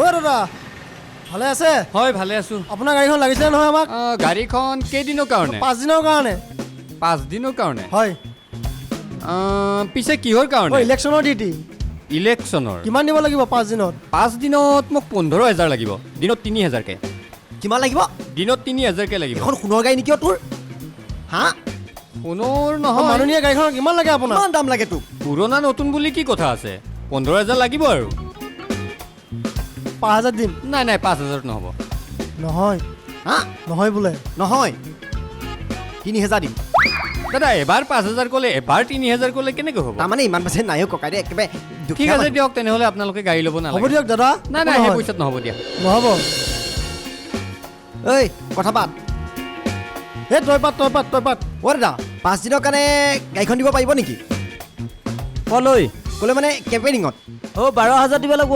অ' দাদা ভালে আছে? হয় ভালে আছো। আপোনাৰ গাড়ীখন লাগিছিলে নহয় আমাক? আহ, গাড়ীখন কেইদিনৰ কাৰণে? পাঁচদিনৰ কাৰণে। পাঁচদিনৰ কাৰণে? হয়। আহ, পিছে কিহৰ অ' কাৰণে ইলেকশ্যনৰ ডিউটি ইলেকশ্যনৰ? কিমান দিব লাগিব পাঁচ দিনত? পাঁচ দিনত মোক পোন্ধৰ হেজাৰ লাগিব। দিনত তিনি হেজাৰকে। কিমান লাগিব? দিনত তিনি হেজাৰকে লাগিব। এখন সোণৰ গাড়ী নেকি অ' তোৰ? হা? সোণৰ অ' নহয় মাননীয় গাড়ীখনৰ কিমান লাগে আপোনাক? কিমান দাম লাগে তোক? পুৰণা নতুন বুলি কি কথা আছে? পোন্ধৰ হেজাৰ লাগিব আৰু। পাঁচ হাজাৰ দিম। নাই নাই পাঁচ হাজাৰত নহ'ব। নহয়। হা? নহয় বোলে। নহয়। তিনি হেজাৰ দিম। দাদা এবাৰ পাঁচ হাজাৰ ক'লে এবাৰ তিনি হাজাৰ ক'লে কেনেকৈ হ'ব? তাৰমানে ইমান পাইছে নাইও ককাই দে একেবাৰে ঠিক আছে। দিয়ক তেনেহ'লে আপোনালোকে গাড়ী ল'ব হ'ব নালাগে দিয়ক দাদা। নাই নাই সেই। পইচাত নহ'ব দিয়া। নহ'ব। ঐ কথা পাত। এই তই পাত তই পাত তই পাত। অ' দাদা পাঁচ দিনৰ কাৰণে গাড়ীখন দিব পাৰিব নেকি? কলৈ? ক'লে মানে কেম্পেইনিঙত অ' বাৰ হাজাৰ দিব লাগিব।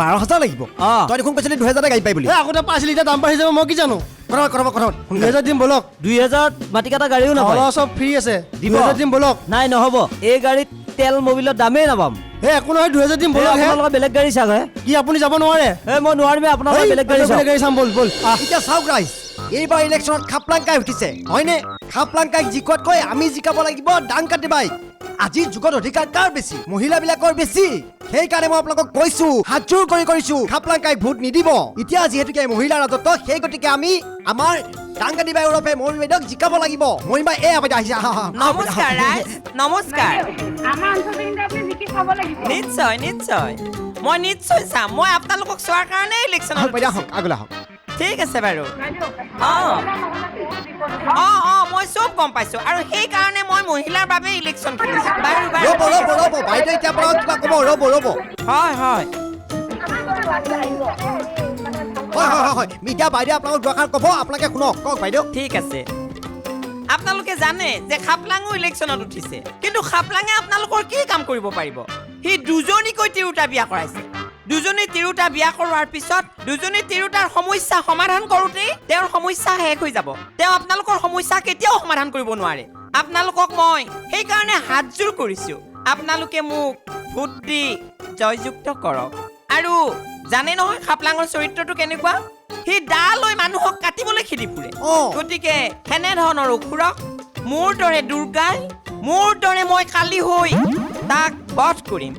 বাৰ হাজাৰ লাগিব। অঁ। তই দেখোন কৈছিলি দুহেজাৰতে গাড়ী পাই বুলি। আগতে পাইছিলি এতিয়া দাম বাঢ়ি যাব মই কি জানো? কথা কথা কথা দুহেজাৰ দিম বলক। দুই হেজাৰত মাটি কটা গাড়ীও নাপায়। চব ফ্ৰী আছে। দুহেজাৰ দিম বলক। নাই নহ'ব। এই গাড়ীত তেল মবিলৰ দামেই নাপাম। এই একো নহয় দুহেজাৰ দিম বলক হে। আপোনালোকৰ বেলেগ গাড়ী চাগৈ কি আপুনি যাব নোৱাৰে? এই মই নোৱাৰিমে আপোনালোকৰ বেলেগ গাড়ী বেলেগ গাড়ী চাম ব'ল ব'ল। এতিয়া চাওক ৰাইজ এইবাৰ ইলেকশ্যনত খাপলাংকাই উঠিছে হয়নে? খাপলাংকাইক জিকোৱাতকৈ আমি জিকাব লাগিব ডাং কাটিবাই আজিৰ যুগত অধিকাৰ কাৰ বেছি? মহিলাবিলাকৰ বেছি? সেইকাৰণে মই আপোনালোকক কৈছো হাতযোৰ কৰি কৰিছো খাপলাংকাইক ভোট নিদিব। এতিয়া যিহেতুকে মহিলাৰ ৰাজত্ব সেই গতিকে আমি আমাৰ ডাং কাটিবাই ওৰফে মৰিম বাইদেউক জিকাব লাগিব। মৰিম বাই এয়া বাইদেউ আহিছে। আহা, আহা, আহা, নমস্কাৰ লাগিব। নিশ্চয় নিশ্চয়। মই নিশ্চয় চাম। মই আপোনালোকক চোৱাৰ কাৰণে ইলেকশ্যনত বাইদেউ। আহক আগলৈ আহক। ঠিক আছে বাৰু। অঁ। অঁ অঁ মই চব গম পাইছোঁ। আৰু সেইকাৰণে মই মহিলাৰ বাবে ইলেকশ্যন খেলিছোঁ। বাৰু বাৰু ৰ'ব ৰ'ব ৰ'ব হয় হয়। হয় হয় হয় হয়। এতিয়া বাইদেউ আপোনালোক দুআষাৰ ক'ব আপোনালোকে শুনক কওক বাইদেউ। ঠিক আছে। আপোনালোকে জানে যে খাপলাঙো ইলেকশ্যনত উঠিছে। কিন্তু খাপলাঙে আপোনালোকৰ কি কাম কৰিব পাৰিব? সি দুজনীকৈ তিৰোতা বিয়া কৰাইছে। দুজনী তিৰোতা বিয়া কৰোৱাৰ পিছত দুজনী তিৰোতাৰ সমস্যা সমাধান কৰোঁতেই তেওঁৰ সমস্যা শেষ হৈ যাব। তেওঁ আপোনালোকৰ সমস্যা কেতিয়াও সমাধান কৰিব নোৱাৰে। আপোনালোকক মই সেইকাৰণে হাতযোৰ কৰিছোঁ। আপোনালোকে মোক ভোট দি জয়যুক্ত কৰক। আৰু জানে নহয় খাপলাঙৰ চৰিত্ৰটো কেনেকুৱা? সি দা লৈ মানুহক কাটিবলৈ খেদি ফুৰে। গতিকে সেনেধৰণৰ অসুৰক মোৰ দৰে দুৰ্গাই মোৰ দৰে মই কালি হৈ তাক বধ কৰিম।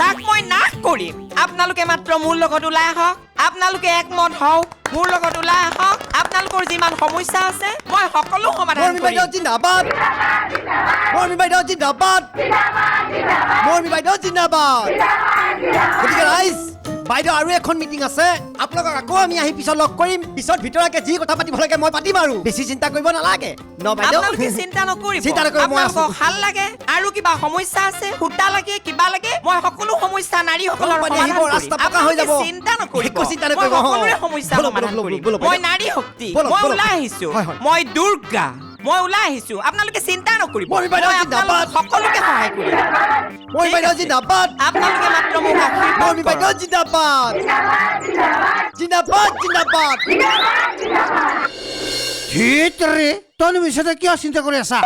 তাক মই নাশ কৰিম। আপোনালোকে মাত্ৰ মোৰ লগত ওলাই আহক। আপোনালোকে একমত হওক মোৰ লগত ওলাই আহক। আপোনালোকৰ যিমান সমস্যা আছে মই সকলো সমাধান মৰমী বাইদেউ কৰিম। জিন্দাবাদ। মৰমী বাইদেউ জিন্দাবাদ। মৰমী বাইদেউ জিন্দাবাদ। গতিকে ৰাইজ বাইদেউ আৰু এখন মিটিং আছে। আপোনালোকক আকৌ আমি আহি পিছত লগ কৰিম। পিছত ভিতৰাকে যি কথা পাতিব লাগে মই পাতিম আৰু। বেছি চিন্তা কৰিব নালাগে। ন বাইদেউ? আপোনালোকে চিন্তা নকৰিব। চিন্তা নকৰিব, মই আছো। ভালো লাগে আৰু কিবা সমস্যা আছে সূতা লাগে কিবা লাগে মই সকলো সমস্যা নাৰীসকলৰ সমাধান ৰাস্তা পকা হৈ যাব। চিন্তা নকৰিব। একো চিন্তা নকৰিব। সকলোৰে সমস্যা সমাধান কৰিম। মই। নাৰী শক্তি। মই ওলাই আহিছো। মই দুৰ্গা। মই ওলাই আহিছো। আপোনালোকে চিন্তা নকৰিব। মই জিন্দাবাদ। সকলোকে সহায় কৰিম। ঠিক বাইদেউ। জিন্দাবাদ আপোনালোকে মাত্ৰ মোক কৰক। বাইদেউ জিন্দাবাদ জিন্দাবাদ জিন্দাবাদ ধেতৰে তই মিছতে কিয় চিন্তা কৰি আছা?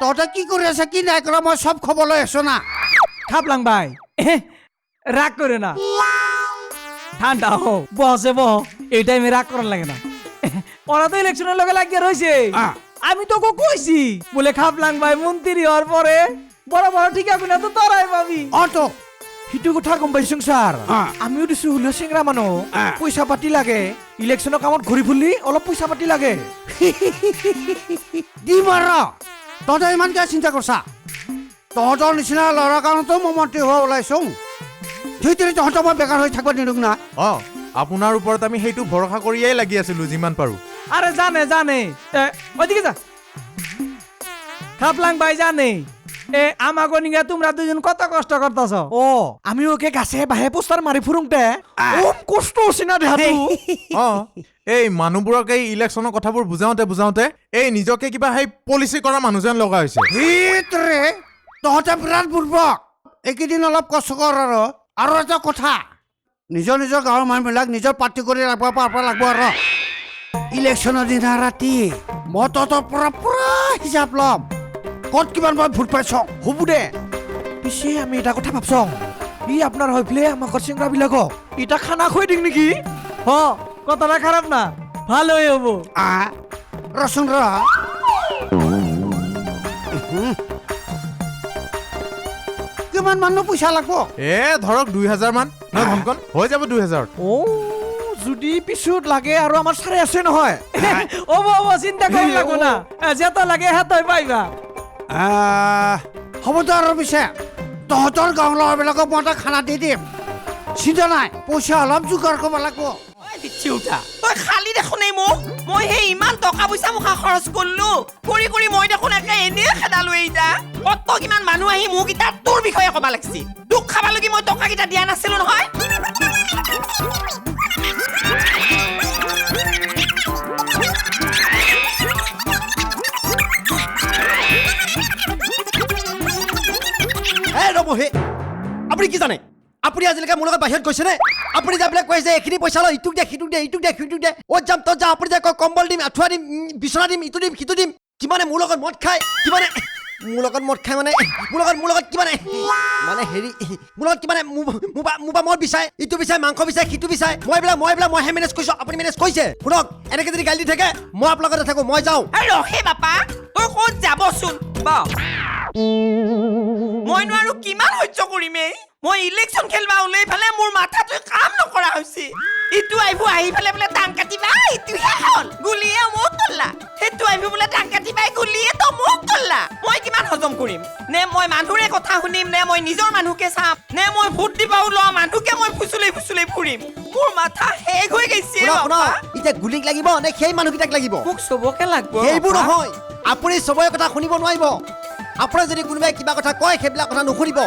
তহঁতে কি কৰি আছা কি নাই কৰা মই চব খবৰ লৈ আছো না। খাপলাং ভাই রাগ করে না। ঠান্ডা হো বসে বহ। এই টাইমে রাগ করার লাগে না। ওরা তো ইলেকশনের লগে লাগিয়ে রয়েছে। আমি তোকে কইছি বলে খাপলাং ভাই মন্ত্রী হওয়ার পরে। বড় বড় ঠিকা গুনা তো তোরাই পাবি। অ তো সিটো কথা গম পাইছো ছাৰ আহ। আমিও দিছো হুলীয়া চিংৰা মানুহ পইচা পাতি লাগে। ইলেকশ্যনৰ কামত ঘূৰি ফুলি অলপ পইচা পাতি লাগে। দিম আৰু তহঁতে ইমান কিয় চিন্তা কৰিছা? তহঁতৰ নিচিনা ল'ৰাৰ কাৰণেতো মই মন্ত্ৰী হোৱা ওলাইছো। ধেতৰে তহঁতৰ মই বেকাৰ হৈ থাকিব নিদিওঁ না। অঁ আপোনাৰ ওপৰত আমি সেইটো ভৰসা কৰিয়েই লাগি আছিলো যিমান পাৰোঁ। আরে জানে জানে। এ, ওইদিকে যা। খাপলাং ভাই জানে। এ আমাকে নিয়ে তোমরা দুজন কত কষ্ট করতেছ? অ আমিও একে গাছে বাহে পোষ্টাৰ মাৰি ফুৰোংতে কম কষ্ট হৈছে না দেহাটো এই। মানুহবোৰক এই ইলেকশ্যনৰ কথাবোৰ বুজাওঁতে বুজাওঁতে এই নিজকে কিবা সেই পলিচি কৰা মানুহ যেন লগা হৈছে। ধেতৰে তহঁতে বিৰাট বুৰ্বক। এইকেইদিন অলপ কষ্ট কৰ আৰু। আৰু এটা কথা নিজৰ নিজৰ গাঁৱৰ মানুহবিলাক নিজৰ পাৰ্টি কৰি ৰাখিব পাৰিব লাগিব আৰু ইলেকশ্যনৰ দিনা ৰাতি। মই তহঁতৰ পৰা পুৰা হিচাপ ল'ম। ক'ত কিমান মই ভোট পাইছ হ'ব দে। পিছে আমি এটা কথা ভাবছং ই আপনার হইফলে আমাকৰ চিংৰা বিলাকক ইটা খানা খুৱাই দিম নেকি? হ কথাটা খারাপ না। ভালোই হব। আহ ৰচোন ৰ। কিমান মানুহ পইচা লাগব? এ ধৰক দুই হাজাৰ মান। নহয় ধনকণ হৈ যাব দুই হাজাৰত অ। যদি পিছত লাগে আৰু আমাৰ চাৰে আছে নহয়। হব হব চিন্তা করি লাগবো না। যেত লাগে হেতই পাইবা। আহ, হ'ব দে আৰু পিছে। তহঁতৰ গাঁৱৰ ল'ৰাবিলাকক মই এটা খানা দি দিম। চিন্তা নাই পইচা অলপ যোগাৰ কৰিব লাগিব। উঠা। তই খালি দেখোন এই মোক। মই সেই ইমান টকা পইচা মুখা খৰচ কৰিলো। কৰি কৰি মই দেখোন একে এনেই খেদালো এইটা। কত কিমান মানুহ আহি মোক ইটা তোৰ বিষয়ে ক'বা লাগছি। তোক খাবা লাগি মই টকা কেইটা দিয়া নাছিলো নহয়। এ ৰ'ব হে আপুনি কি জানে? আপুনি আজিলৈকে মোৰ লগত বাহিৰত গৈছেনে আপুনি যাই পেলাই কৈ যে এইখিনি পইচা লয়, ইটোক দে, সিটোক দে, ইটোক দে, সিটোক দে, অ'ত যাম, ত'ত যাম, আপুনি যে কয়, কম্বল দিম, আঁঠুৱা দিম বিচনা দিম, ইটো দিম, সিটো দিম, কিমানে মোৰ লগত মদ খায়, কিমানে মোৰ লগত মদ খায় মানে মোৰ লগত মোৰ লগত কিমানে মানে হেৰি মোৰ লগত কিমানে মোৰ মোৰ পৰা- মদ বিচাৰে, ইটো বিচাৰে, মাংস বিচাৰে, সিটো বিচাৰে। মই এইবিলাক মই এইবিলাক মইহে মেনেজ কৰিছোঁ, আপুনি মেনেজ কৰিছে। শুনক, এনেকৈ যদি গালি দি থাকে, মই আপোনাৰ লগত নাথাকোঁ মই যাওঁ। ৰহে বাপা তই ক'ত যাবচোন? ব মইনো আৰু কিমান সহ্য কৰিম মই ইলেকশ্যন খেলবা ওলাই ফালে মোৰ মাথাটোৱে কাম নকৰা হৈছে। ইটো আহিব আহি পেলাই বোলে টাং কাটিবা, ইটোহে আহিব বোলে টাং কাটিবাই গুলিয়ে তো মোক কল্লা মই কিমান হজম কৰিম? নে মই মানুহৰে কথা শুনিম নে মই নিজৰ মানুহকে চাম নে মই ভোট দিবা ওলোৱা মানুহকে মই ফুচুলাই ফুচুলাই ফুৰিম? মোৰ মাথা শেষ হৈ গৈছে এতিয়া গুলিক লাগিব নে সেই মানুহকেইটাক লাগিব? মোক চবকে লাগব সেইবোৰ। নহয়। আপুনি চবৰে কথা শুনিব নোৱাৰিব। আপোনাৰ যদি কোনোবাই কিবা কথা কয় সেইবিলাক কথা নুশুনিব।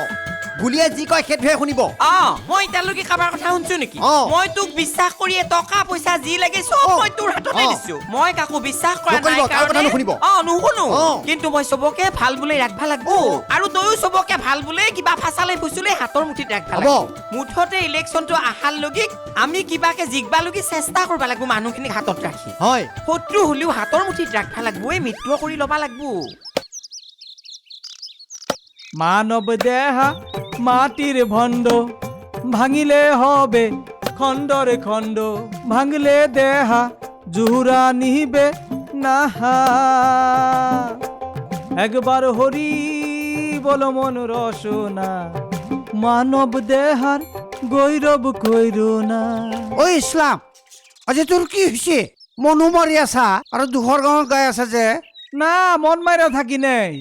গুলিয়ে যি কয় সেইটোহে শুনিব অ মই এতিয়ালৈকে কাৰোবাৰ কথা শুনছো নেকি অ। মই তোক বিশ্বাস কৰিয়ে টকা পইচা যি লাগে চব অ। মই তোৰ হাততে অ। দিছো মই কাকো বিশ্বাস কৰা নকৰিব, নাই কাৰো কথা কাৰণে নুশুনিব। অ নুশুনো অ। কিন্তু মই চবকে ভাল বুলি ৰাখবা লাগবো অ। আৰু তয়ো চবকে ভাল বুলি কিবা ফাচালে ফুচুলে হাতৰ মুঠিত ৰাখবা হ'ব। লাগবো মুঠতে ইলেকশ্যনটো আহাৰ লগি আমি কিবাকে জিকবা লগি চেষ্টা কৰবা লাগবো মানুহখিনিক হাতত ৰাখি হয় শত্ৰু হ'লেও হাতৰ মুঠিত ৰাখবা লাগবো এই মিত্ৰ কৰি ল'বা লাগবো মানব দেহা মাটির ভণ্ড ভাঙিলে হবে খণ্ডরে খণ্ড ভাঙলে দেহা জুহুরা নিবে নাহা। একবার হরি বল মন রসনা মানব দেহার গৈরব কইর না। ঐ ইছলাম আজি তোৰ কি হৈছে মনো মাৰি আছা আৰু দুখৰ গাঁৱত গাই আছা যে? না মন মাইরা থাকি নেই।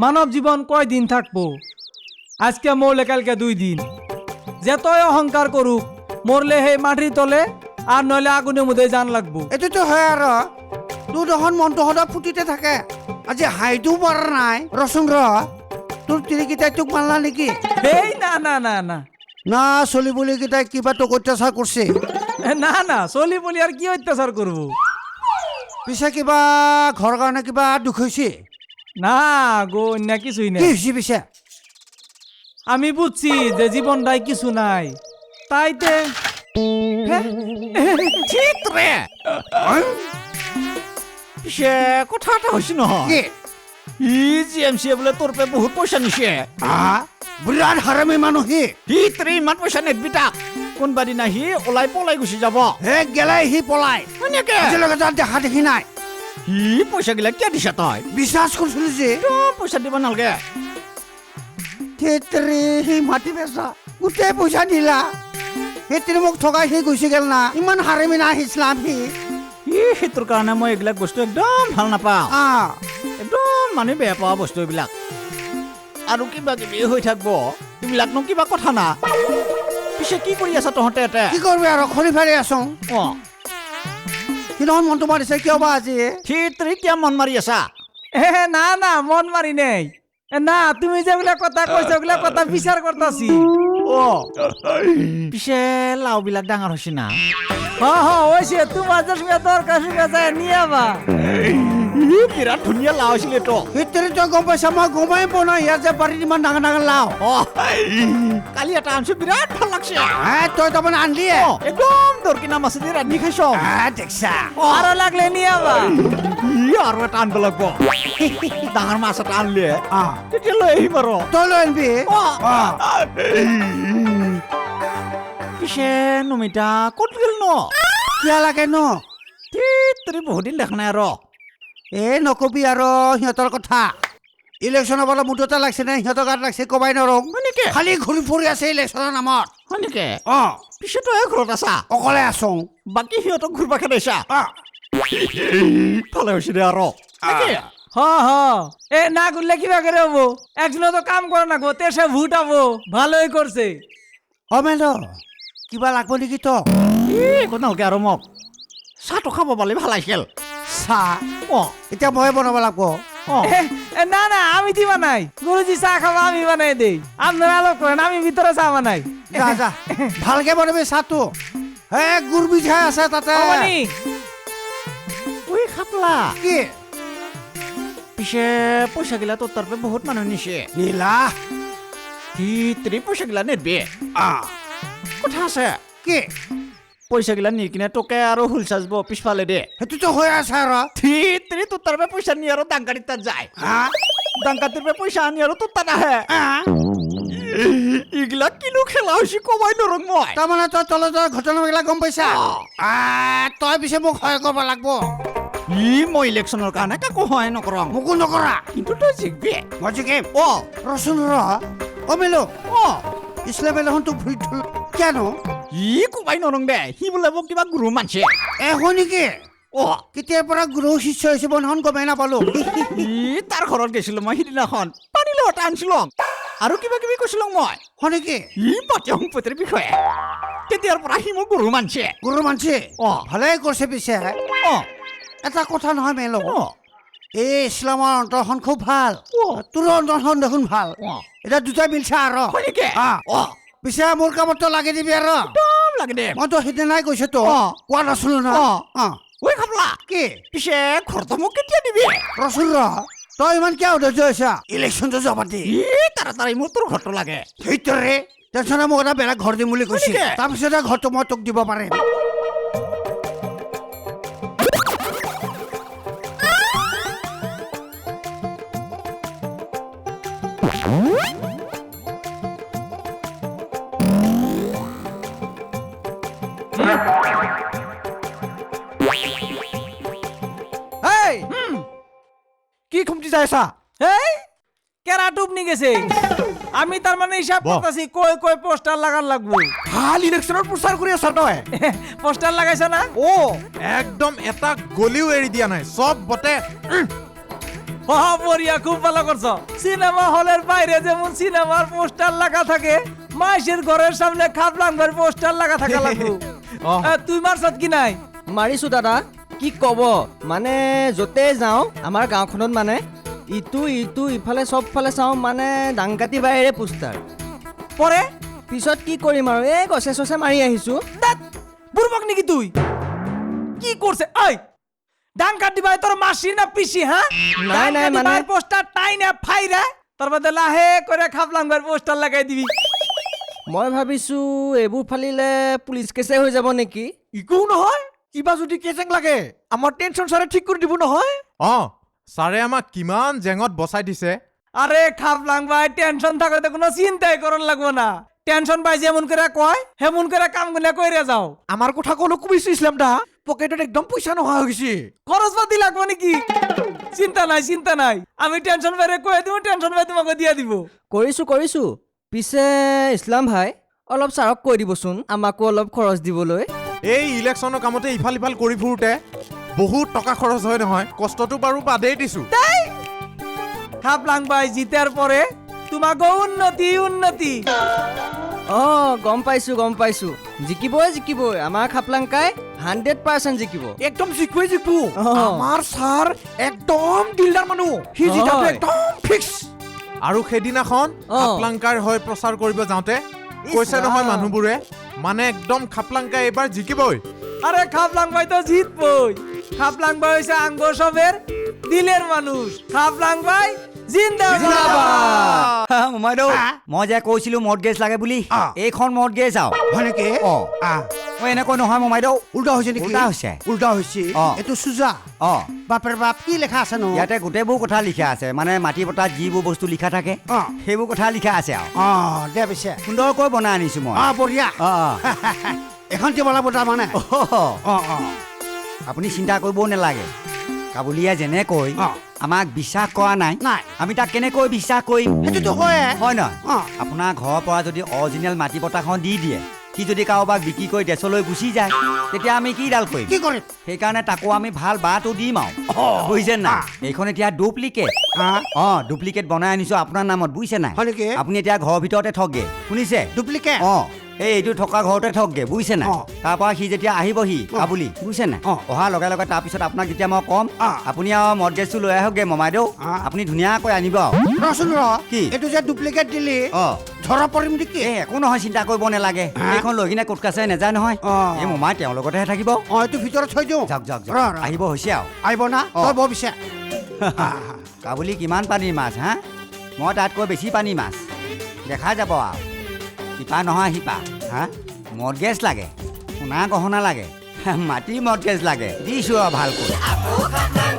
মানব জীবন কয়দিন থাকব? আজকে মরলে কালকে দুই দিন। যেতই অহংকার করুক মরলে সেই মাটির তলে আর নইলে আগুনের মধ্যে জান লাগবো। এইটোতো হয় আৰু তোৰ দেখোন মনটো সদায় ফুটিতে থাকে। আজি হাঁহিটো পৰা নাই ৰচোন ৰ তোৰ তিৰিকেইটাই তোক মাৰলা নেকি? এই না না না না। না চলি বুলিকেইটাই কিবা তোক অত্যাচাৰ কৰিছে? না না চলি বলি আর কি অত্যাচার করব? পিছে কিবা ঘৰৰ কাৰণে কিবা দুখ হৈছে? না গো অন্য কিছুই কি নাই হৈছে পিছে? আমি বুঝছি যে জীবনটাই কিছু নাই। তাইতে চিত্ৰে পিছে কথা এটা হৈছে নহয় কি? ই জি এম চিয়ে বোলে তোৰ পৰা বহুত পইচা নিছে। আহ বিৰাট হাৰামী মানুহ। সি সি তৰি ইমান পইচা নেদবি তাক কোনোবা দিনা সি ওলাই পলাই গুচি যাব। হে গেলাই সি পলাই। এনেকে। আজিলৈকে তাত দেখা দেখি নাই। সি পইচাগিলা কিয় দিছে তই? বিশ্বাস কৰিছিলো যে? পইচা দিব নালাগে। থেতৰি সি মাটি বেচা। গোটেই পইচা দিলা। সেইটোৰে মোক ঠগাই সি গুচি গেল না। ইমান হাৰেমি না ইছলাম সি। ই সেইটোৰ কাৰণে মই এইবিলাক বস্তু একদম ভালো নাপাওঁ। একদম মানুহে বেয়া পোৱা বস্তু এইবিলাক। আৰু কিবা কিবি হৈ থাকিব। এইবিলাকনো কিবা কথা না। পিছে কি কৰি আছা তহঁতে এতে? কি কৰিবি আৰু খৰি ফাৰি আছোঁ। অঁ। সিদিনাখন মনটো মাৰিছে কিয় বা আজি? সি তৰি কিয় মন মাৰি আছা? এ না না মন মারি নেই। না তুমি যেগুলা কথা কইছো ওগুলা কথা বিচার করতাছি অ। পিছে লাওবিলাক ডাঙৰ হৈছে না? হ হ ওইসে তোমার যে সঙ্গে দরকার সঙ্গে যায় নিয়ে আবা ই বিৰাট ধুনীয়া লাও আছিলে তো। সেইটোৰে তই গম পাইছা মই গমেই পোৱা নাই ইয়াত যে বাৰীত ইমান ডাঙৰ ডাঙৰ লাও। অ কালি এটা আনছো বিৰাট ভালো লাগছে। হে তই তাৰমানে আনলিয়ে অ, একদম দৰকিনা মাছেদি ৰান্ধি খাইছ। আহ, দেখছা। আরও লাগলে নিয়ে আবা এটা আনব লাগব ডাঙৰ মাছ এটা আনলে তেতিয়া লৈ আহিম আৰু তই লৈ আনিবি। পিছে নমিতা ক'ত গ'ল ন? কিয় লাগে ন? তই বহুত দিন দেখা নাই আৰু। এ নকবি আৰু সিহঁতৰ কথা। ইলেকশ্যনৰ বলে মুঠতে লাগছে নে? সিহঁতৰ গাত লাগছে কবাই নৰং নেকি? খালি ঘূৰি ফুৰি আছে ইলেকশ্যনৰ নামত। হয় নেকি? অ। পিছে তই ঘৰত আছা? অকলে আছো বাকী সিহঁতক ঘূৰবা খেদাইছা হৈছে দে আৰু হ হ। এ না করলে কিবা করে হব? একজনে তো কাম করে না গো তেসে ভুটাবো ভালোই করছে। অ মেল। কিবা লাগব নেকি একো আৰু মোক। চাহটো খাব পালে ভালো আছিল চাহ? অঁ এতিয়া ময়ে বনাব লাগব। অঁ। এ, এ, না না আমি দি বানাই। গুরুজি চা খাব আমি বানাই দেই। আপনারা আলো করেন আমি ভিতরে চা বানাই। যা যা। ভালকে বনাবি চাহটো। হে গুৰ মিঠাই আছে তাতে। অমনি। খাপলা? কি? পিছে পইচাগিলা তোৰ তাৰ পৰা বহুত মানুহ নিছে। নীলা? ভিতৰি পইচাগিলা নেদবি আ। কথা আছে। কি? পইচাগিলা নি কিনে তোকে আৰু হুল চাজব পিছফালে দে। সেইটোতো হৈ আছে আৰু। ভিতৰি তোৰ তাৰ পৰা পইচা নি আৰু ডাংকাৰীৰ তাত যায়। হা? ডাংকাটিৰ পৰা পইচা আনি আৰু তোৰ তাত আহে। আ? এইগিলা কিনো খেলা হৈছে কমাই নৰং মই। তাৰমানে তই তলত ঘটনাবিলাক গম পাইছা? আ, তই পিছে মোক সহায় কৰিব লাগব। ই মই ইলেকশ্যনৰ কাৰণে কাকো সহায় নকৰং। মোকো নকৰা। কিন্তু তই জিকবি। মই জিকিম। অ। ৰচোন ৰ। অ মেলো অ। ইছলামে দেখোন তোক ভুল থল কিয়নো ই কমাই নৰং দে। সি বোলে মোক কিবা গুৰু মানছে। এ হয় নেকি? অ। কেতিয়াৰ পৰা গুৰু শিষ্য হৈছে মই গমেই নাপালো। ই তাৰ ঘৰত গৈছিলো মই সিদিনাখন। পানী লগত আনিছিলো। আৰু কিবা কিবি কৈছিলো মই। হয় নেকি? ই পাতিয়া সম্পত্তিৰ বিষয়ে। তেতিয়াৰ পৰা সি মোক গুৰু মানছে। গুৰু মানছি? অ। ভালে কৰিছে পিছে। অ। এটা কথা নহয় মেলো। এই ইছলামৰ অন্তৰখন খুব ভালো। তোৰ অন্তৰখন দেখোন ভালো। এতিয়া দুটাই মিলছে আৰু। পিছে মোৰ কামততো লাগি দিবি আৰু। মইতো সিদিনাই কৈছো তো। কোৱা নাছিলো ন। ঐ খাপলা কি? পিছে ঘৰটো মোক কেতিয়া দিবি? ৰচোন ৰ। তই ইমান কিয় উদ্দেশ্য হৈছা? ইলেকশ্যনটো যাবা দি তাড়াতাড়ি মোৰ তোৰ ঘৰটো লাগে। সেইটোৰে টেনচনে মোক এটা বেলেগ ঘৰ দিম বুলি কৈছে। নেকি? তাৰপিছতে ঘৰটো মই তোক দিব পাৰিম। এই! কি খুমটি এই! কেরা টুপনি গেছে? আমি তার মানে হিসাব করতেছি কই কই পোস্টার লাগান লাগবো। ভালো ইলেকশ্যনৰ প্ৰচাৰ কৰি আছা তই? পোস্টার লাগাইছ না? অ একদম এটা গলিও এৰি দিয়া নাই চব বতে হ বরিয়া খুব ভালো করছ সিনেমা হলের বাইরে যেমন সিনেমার পোস্টার লাগা থাকে মাইসের ঘরের সামনে খাপ লাঙ্গের পোস্টার লাগা থাকা লাগবো। এ, তুই মারছত কি নাই? মাৰিছো দাদা। কি ক'ব? মানে য'তে যাওঁ আমাৰ গাঁওখনত মানে ইটো ইটো ইফালে চবফালে চাওঁ মানে দাংকাটি বাহিৰে পোষ্টাৰ। পরে পিছত কি কৰিম আৰু? এই গছে চছে মাৰি আহিছো। দাঁত বুড়বক নাকি তুই? কি করছে এই ডান কাটি ভাই তোর মাসি না পিসি হ্যাঁ নাই, নাই, মানে- পোস্টার টাই না ফাই রে তোর মধ্যে লাহে করে খাপলাং পোস্টার লাগাই দিবি। মই ভাবিছো এইবোৰ ফালিলে পুলিচ কেছে হৈ যাব নেকি? একো নহয়। কিবা যদি কেচেং লাগে আমাৰ টেনশ্যন ছাৰে ঠিক কৰি দিব নহয়। অ ছাৰে আমাক কিমান জেঙত বচাই দিছে। আরে খাপলাং ভাই টেনশন থাকলে কোনো চিন্তাই করন লাগবো না। টেনশন পাই যেমন করে কয় হেমন করে কামগুলা কইরে যাও। আমাৰ কথা ক'লো কমিছো ইছলাম দা পকেটত একদম পইচা নোহোৱা হৈ গৈছে। খরচ পাতি লাগবো নাকি? চিন্তা নাই চিন্তা নাই। আমি টেনশন বাইরে কয়ে দিব টেনশন ভাই তোমাকে দিয়ে দিব। কৰিছো কৰিছো। পিছে ইছলাম ভাই অলপ ছাৰক কৈ দিবচোন আমাকো অলপ খৰচ দিবলৈ। এই ইলেকশ্যনৰ কামতে ইফাল সিফাল কৰি ফুৰোতে বহুত টকা খৰচ হয় নহয়। কষ্টটো বাৰু বাদেই দিছো। খাপলাং ভাই জিতার পরে তোমাকে উন্নতি উন্নতি। অঁ গম পাইছো গম পাইছো। জিকিবই জিকিবই আমাৰ খাপলাংকাই হাণ্ড্ৰেড পাৰ্চেণ্ট জিকিব। একদম জিকুৱে জিকু। আমাৰ ছাৰ একদম দিলদাৰ মানুহ। সি জিতাটো একদম ফিক্স আৰু সেইদিনাখন। খাপলাংকাৰ হৈ প্ৰচাৰ কৰিব যাওঁতে কৈছে নহয় মানুহবোৰে মানে একদম খাপলাঙ্কা এবার জিকিবই। আরে খাপলাং ভাই তো জিতবই। খাপলাং ভাই হইছে আঙ্গ সবের দিলের মানুষ। খাপলাং ভাই মোমাইদেউ হা? মই যে কৈছিলো মৰ্টগেজ লাগে বুলি অ। এইখন মৰ্টগেজ আৰু হয় নেকি? অ। আহ, মই এনেকৈ নহয় মোমাইদেউ। উল্টা হৈছে নেকি? উল্টা হৈছে। উল্টা হৈছে? অ। এইটো চুজা? অ। বাপৰে বাপ কি লেখা আছে নো? ইয়াতে গোটেইবোৰ কথা লিখা আছে। মানে মাটি পতাত যিবোৰ বস্তু লিখা থাকে। সেইবোৰ কথা লিখা আছে আৰু অ দে পিছে। সুন্দৰকৈ বনাই আনিছো মই। অ বঢ়িয়া। অ এখন অ অ। আপুনি চিন্তা কৰিবও নালাগে। কাবুলীয়ে যেনেকৈ। আমাক বিশ্বাস কৰা নাই। নাই। আমি তাক কেনেকৈ বিশ্বাস কৰিম? সেইটোতো হয়ে হয় নহয়। আপোনাৰ ঘৰৰ পৰা যদি অৰিজিনেল মাটি পতাখন দি দিয়ে সি যদি কাৰোবাক বিক্ৰী কৰি দেশলৈ গুচি যায় তেতিয়া আমি কিডাল কৰিম? কি কৰিম? সেইকাৰণে তাকো আমি ভাল বাটো দিম আৰু। বুজিছে নাই? এইখন এতিয়া ডুপ্লিকেট? অ ডুপ্লিকেট বনাই আনিছো আপোনাৰ নামত বুজিছে নাই? আপুনি এতিয়া ঘৰৰ ভিতৰতে থকগে। শুনিছে? ডুপ্লিকেট? অ। এই এইটো থকা ঘৰতে থকগে বুজিছে নাই? অ। তাৰ পৰা সি যেতিয়া আহিবহি অ। কাবুলি বুজিছে নাই। অহাৰ লগে লগে তাৰপিছত আপোনাক যেতিয়া মই ক'ম। আপুনি আৰু মৰ্টগেজটো লৈ আহকগে মমাইদেউ। আপুনি ধুনীয়াকৈ আনিব আৰু। ৰচোন ৰ কি? এইটো যে ডুপ্লিকেট দিলি অ। ধৰা পৰিম নেকি? এই একো নহয় চিন্তা কৰিব নালাগে? এইখন লৈ কিনে ক'ত কাছে নাযায় নহয়। এই মোমাই তেওঁৰ লগতেহে থাকিব। অ এইটো ভিতৰত থৈ দিওঁ। যাওক যাওক। আহিব হৈছে আৰু। আহিব না? বৰ পিছে। কাবুলি কিমান পানীৰ মাছ হা? মই তাতকৈ বেছি পানী মাছ। দেখা যাব আৰু। শিপা নহয় শিপা হা? মৰ্গেজ লাগে সোণা গহনা লাগে মাটি মৰ্গেজ লাগে, দিছোঁ আৰু ভালকৈ।